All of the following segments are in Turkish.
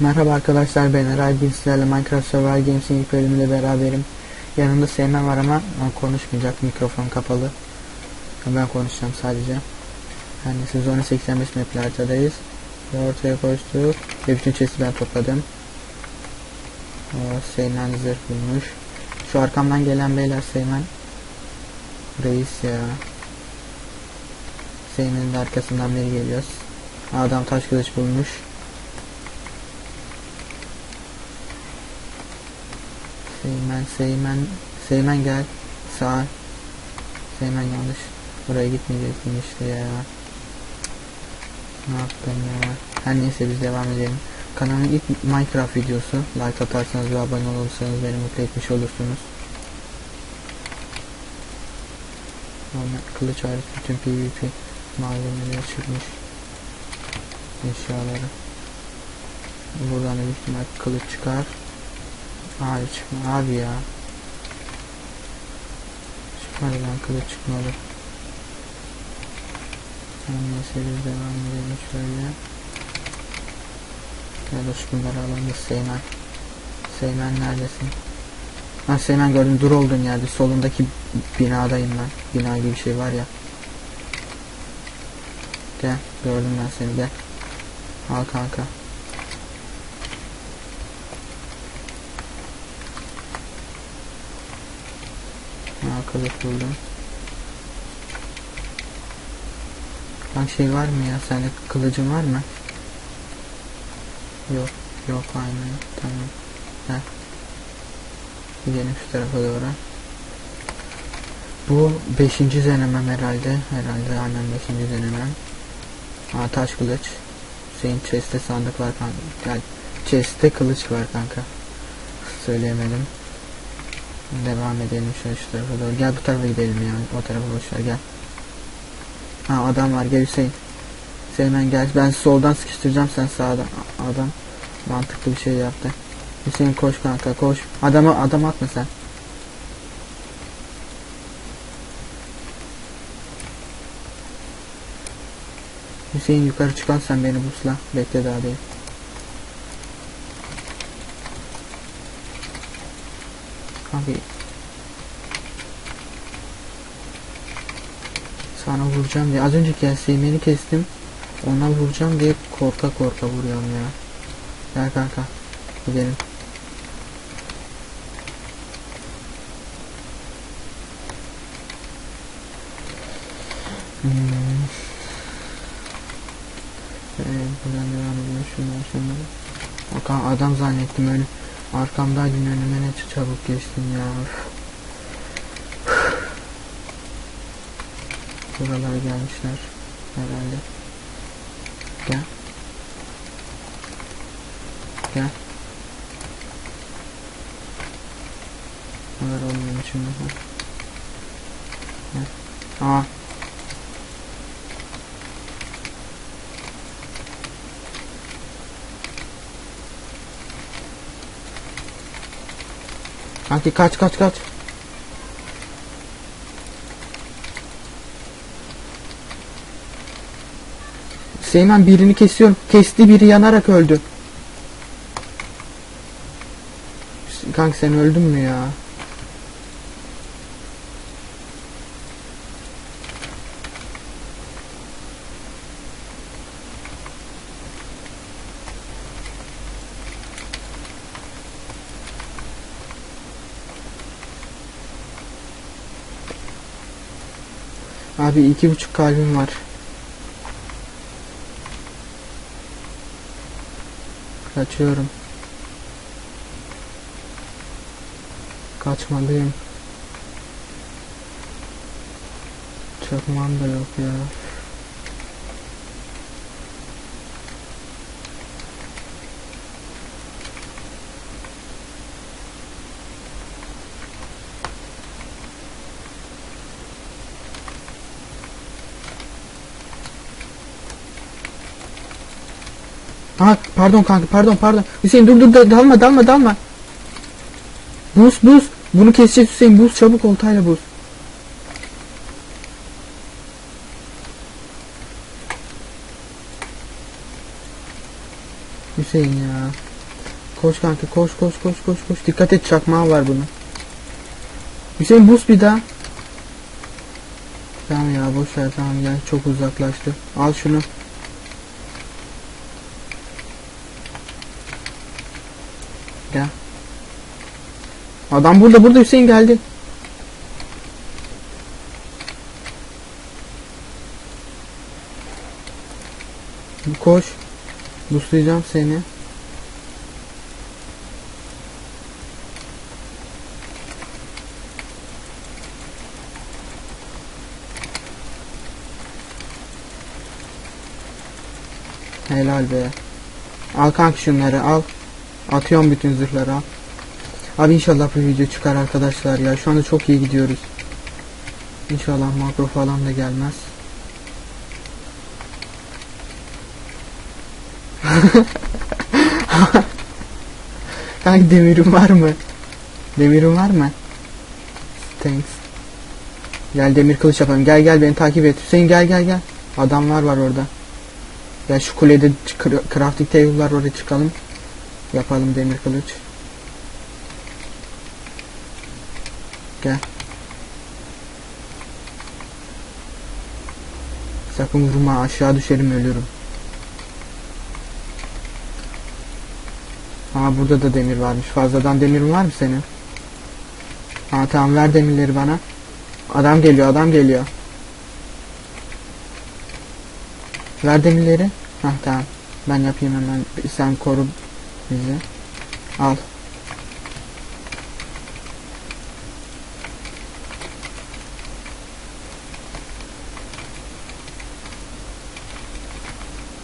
Merhaba arkadaşlar ben Eray Bin Minecraft Survival Games'in ilk bölümüyle beraberim. Yanımda Seymen var ama o konuşmayacak mikrofon kapalı. Ben konuşacağım sadece. Yani sezonu 85 mapli haritadayız. Ve ortaya koştuk ve bütün chest'i ben topladım. Seymen zırh bulmuş. Şu arkamdan gelen beyler Seymen. Reis ya. Seymen'in de arkasından beri geliyoruz. Adam taş kılıç bulmuş. Seymen, Seymen, Seymen gel. Sağ. Seymen yanlış. Buraya gitmeyecektin işte ya. Ne yaptım ya. Her neyse biz devam edelim. Kanalın ilk Minecraft videosu. Like atarsanız ve abone olursanız beni mutlu etmiş olursunuz. Ama kılıç hariç bütün PvP malzemeleri çıkmış. Eşyaları. Buradan da büyük kılıç çıkar. Hayır çıkma abi ya. Çıkmadı lan kılıç çıkmadı. Tamam neyse biz devam edelim şöyle. Ya da şu bunları alalım Seymen. Seymen neredesin? Ha Seymen gördüm dur olduğun yerde solundaki binadayım ben. Bina gibi bir şey var ya. Gel gördüm ben seni gel. Al kanka. Kılıç buldum. Lan şey var mı ya sende kılıcın var mı? Yok yok aynen tamam. Gel. Gidelim şu tarafa doğru. Bu 5. denemem herhalde. Herhalde aynen 5. denemem. Aa taş kılıç. Senin chest'te sandık var kanka. Gel. Chest'te kılıç var kanka. Söyleyemedim. Devam edelim şöyle şu tarafa doğru. Gel bu tarafa gidelim ya. O tarafa boşver gel. Ha adam var gel Hüseyin. Hüseyin ben gel. Ben soldan sıkıştıracağım sen sağdan. Adam mantıklı bir şey yaptı. Hüseyin koş kanka koş. Adamı adam atma sen. Hüseyin yukarı çıkan sen beni busla. Bekle daha değil. Kanka sana vuracağım diye. Az önceki ya Seymen'i kestim. Ona vuracağım diye korka korka vuruyorum ya. Gel kanka. Gidelim. Hmm. evet, buradan devam edelim. Şundan şundan Bakan adam zannettim öyle arkamdaydın önüme ne çabuk geçtin ya. Buralara gelmişler herhalde. Gel. Gel. Neler olmuyor şimdi. Gel. Aa. Kanki kaç kaç kaç. Seymen birini kesiyorum. Kesti biri yanarak öldü. Kanka sen öldün mü ya? Abi iki buçuk kalbim var. Kaçıyorum. Kaçmalıyım. Çakmağım da yok ya. Ha pardon kanka pardon pardon. Hüseyin dur dur dalma dalma dalma. Buz buz. Bunu keseceğiz Hüseyin buz çabuk oltayla buz. Hüseyin ya. Koş kanka koş koş koş koş koş. Dikkat et çakmağı var bunun. Hüseyin buz bir daha. Tamam ya boş ver tamam gel çok uzaklaştı. Al şunu. Gel. Adam burada burada Hüseyin geldi. Koş. Buslayacağım seni. Helal be. Al kanka şunları al. Atıyorum bütün zırhları. Abi inşallah bu video çıkar arkadaşlar ya. Şu anda çok iyi gidiyoruz. İnşallah makro falan da gelmez. Kanka demirim var mı? Demirim var mı? Thanks. Gel demir kılıç yapalım. Gel gel beni takip et. Hüseyin gel gel gel. Adamlar var orada. Gel şu kulede crafting table var oraya çıkalım. Yapalım demir kılıç. Gel. Sakın vurma aşağı düşerim ölürüm. Aa burada da demir varmış. Fazladan demir var mı senin? Ha tamam ver demirleri bana. Adam geliyor adam geliyor. Ver demirleri. Ha tamam. Ben yapayım hemen. Sen koru bizi. Al.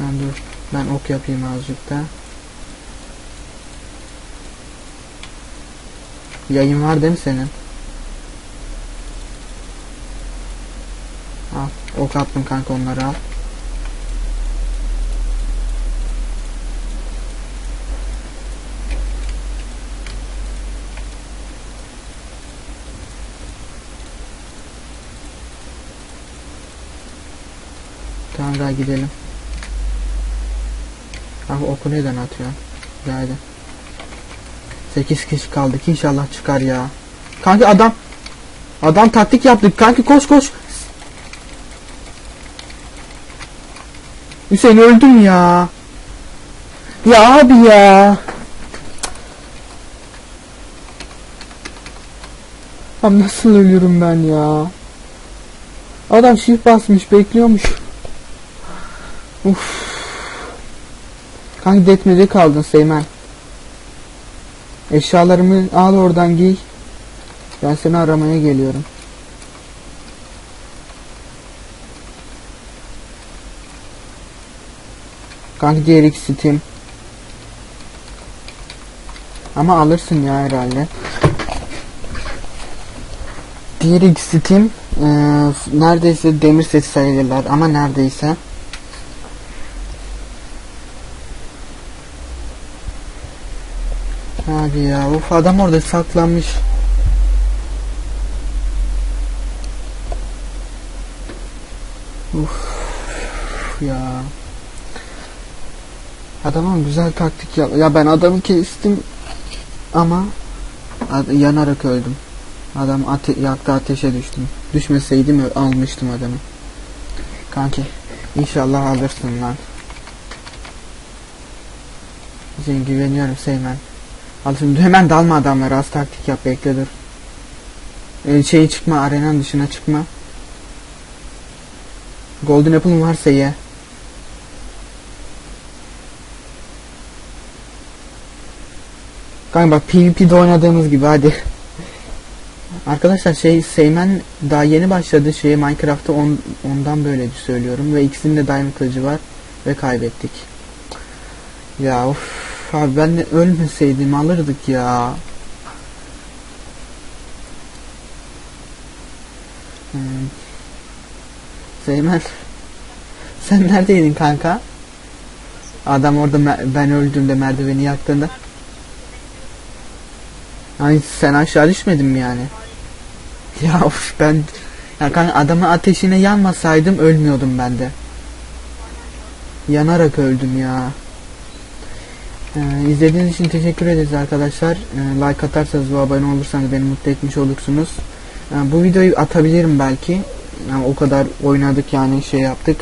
Ben dur. Ben ok yapayım azıcık da. Yayın var değil mi senin? Al. Ok attım kanka onları al. Tamam gidelim. Abi oku neden atıyorsun? Haydi. 8 kişi kaldık inşallah çıkar ya. Kanka adam adam taktik yaptık kanki koş koş. Hüseyin öldüm ya. Ya abi ya. Abi nasıl ölüyorum ben ya. Adam shift basmış bekliyormuş. Uf. Kanka detmede kaldın Seymen. Eşyalarımı al oradan giy. Ben seni aramaya geliyorum. Kanka diğer ikisi Steam. Ama alırsın ya herhalde. Diğer ikisi Steam. Ee, neredeyse demir seti sayılırlar ama neredeyse. Hadi ya uf adam orada saklanmış. Uf ya. Adamın güzel taktik ya. Ya ben adamı kestim ama yanarak öldüm. Adam ate yaktı ateşe düştüm. Düşmeseydim almıştım adamı. Kanki inşallah alırsın lan. Senin güveniyorum Seymen. Al hemen dalma adamlara az taktik yap bekle dur. Ee, şey çıkma arenanın dışına çıkma. Golden Apple'ın varsa ye. Kanka bak PvP'de oynadığımız gibi hadi. Arkadaşlar şey Seymen daha yeni başladı şeye Minecraft'ta on, ondan böyle söylüyorum ve ikisinin de diamond kılıcı var ve kaybettik. Ya of abi ben de ölmeseydim alırdık ya. Hmm. Seymen sen neredeydin kanka? Adam orada ben öldüğümde merdiveni yaktığında. Ay sen aşağı düşmedin mi yani? Ya of ben ya kanka adamın ateşine yanmasaydım ölmüyordum ben de. Yanarak öldüm ya. Ee, izlediğiniz için teşekkür ederiz arkadaşlar. Ee, like atarsanız ve abone olursanız beni mutlu etmiş olursunuz. Ee, bu videoyu atabilirim belki. Yani o kadar oynadık yani şey yaptık.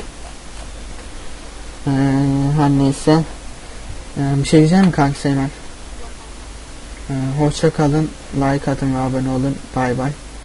Ee, her neyse. Ee, bir şey diyeceğim mi kanka Seymen? Ee, hoşça kalın. Like atın ve abone olun. Bay bay.